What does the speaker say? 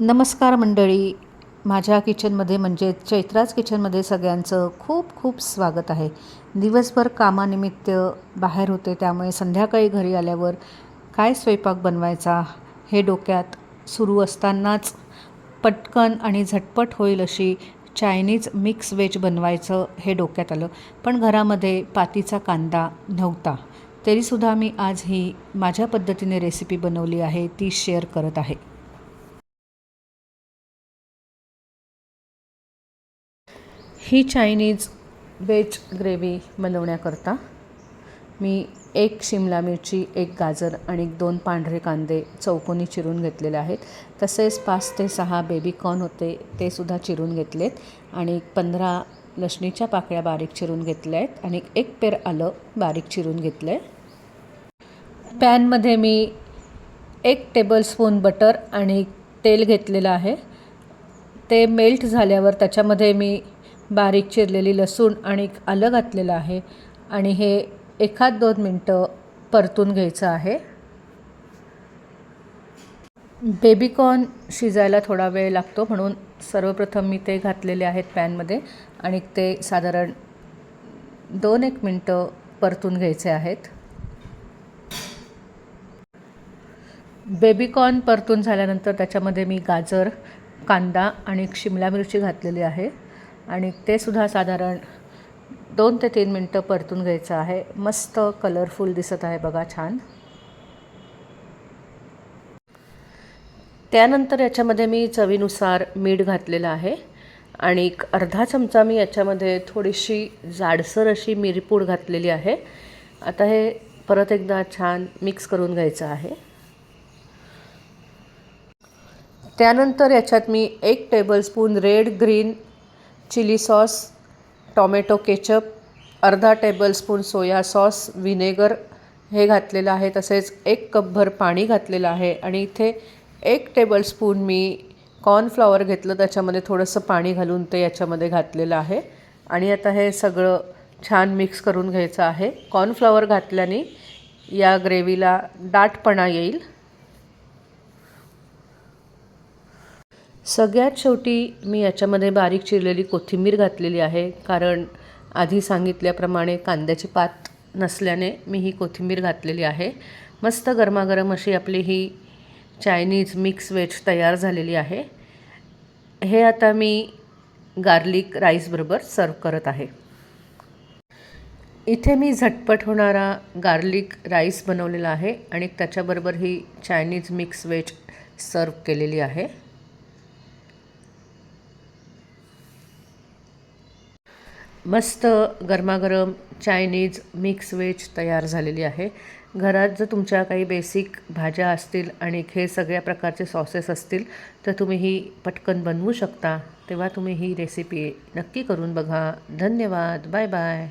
नमस्कार मंडळी. माझ्या किचनमध्ये म्हणजे चैत्राज किचनमध्ये सगळ्यांचं खूप खूप स्वागत आहे. दिवसभर कामानिमित्त बाहेर होते त्यामुळे संध्याकाळी घरी आल्यावर काय स्वयंपाक बनवायचा हे डोक्यात सुरू असतानाच पटकन आणि झटपट होईल अशी चायनीज मिक्स वेज बनवायचं हे डोक्यात आलं. पण घरामध्ये पातीचा कांदा नव्हता. तरीसुद्धा मी आज ही माझ्या पद्धतीने रेसिपी बनवली आहे ती शेअर करत आहे. ही चायनीज वेज ग्रेव्ही बनवण्याकरता मी एक शिमला मिरची एक गाजर आणि दोन पांढरे कांदे चौकोनी चिरून घेतलेले आहेत. तसेच पाच ते सहा बेबीकॉर्न होते ते सुद्धा चिरून घेतलेत आणि पंधरा लसणीच्या पाकळ्या बारीक चिरून घेतल्या आहेत आणि एक पेर आलं बारीक चिरून घेतलं आहे पॅनमध्ये मी एक टेबलस्पून बटर आणि तेल घेतलेलं आहे. ते मेल्ट झाल्यावर त्याच्यामध्ये मी बारीक चिरलेली लसूण आणि आलं घातलेलं आहे. आणि हे एखाद दोन मिनटं परतून घ्यायचं आहे. बेबीकॉर्न शिजायला थोडा वेळ लागतो म्हणून सर्वप्रथम मी ते घातलेले आहेत पॅनमध्ये आणि ते साधारण दोन एक मिनटं परतून घ्यायचे आहेत. बेबीकॉर्न परतून झाल्यानंतर त्याच्यामध्ये मी गाजर कांदा आणि शिमला मिरची घातलेली आहे. आणि ते सुद्धा साधारण दोन ते तीन मिनटं परतून घ्यायचं आहे. मस्त कलरफुल दिसत आहे बघा छान. त्यानंतर याच्यामध्ये मी चवीनुसार मीठ घातलेलं आहे आणि एक अर्धा चमचा मी याच्यामध्ये थोडीशी जाडसर अशी मिरपूड घातलेली आहे. आता हे परत एकदा छान मिक्स करून घ्यायचं आहे. त्यानंतर याच्यात मी एक tablespoon red green chilli sauce tomato ketchup अर्धा टेबलस्पून सोया सॉस विनेगर हे घातलेलं आहे. तसेच एक कपभर पाणी घातलेलं आहे. आणि इथे एक टेबलस्पून मी कॉर्नफ्लॉवर घेतलं. त्याच्यामध्ये थोडंसं पाणी घालून ते याच्यामध्ये घातलेलं आहे. आणि आता हे सगळं छान मिक्स करून घ्यायचं आहे. कॉर्नफ्लॉवर घातल्याने या ग्रेव्हीला दाटपणा येईल. सगळ्यात शेवटी मी याच्यामध्ये बारीक चिरलेली कोथिंबीर घातलेली आहे कारण आधी सांगितल्याप्रमाणे कांद्याची पात नसल्याने मी ही कोथिंबीर घातलेली आहे. मस्त गरमागरम अशी आपली ही चायनीज मिक्स वेज तयार झालेली आहे. हे आता मी गार्लिक राईसबरोबर सर्व करत आहे. इथे मी झटपट होणारा गार्लिक राईस बनवलेला आहे आणि त्याच्याबरोबर ही चायनीज मिक्स वेज सर्व केलेली आहे. मस्त गरमागरम चायनीज मिक्स वेज तयार झालेली आहे. घरात जर तुमच्या काही बेसिक भाज्या असतील आणि हे सगळ्या प्रकारचे सॉसेस असतील तर तुम्ही ही पटकन बनवू शकता. तेव्हा तुम्ही ही रेसिपी नक्की करून बघा. धन्यवाद. Bye bye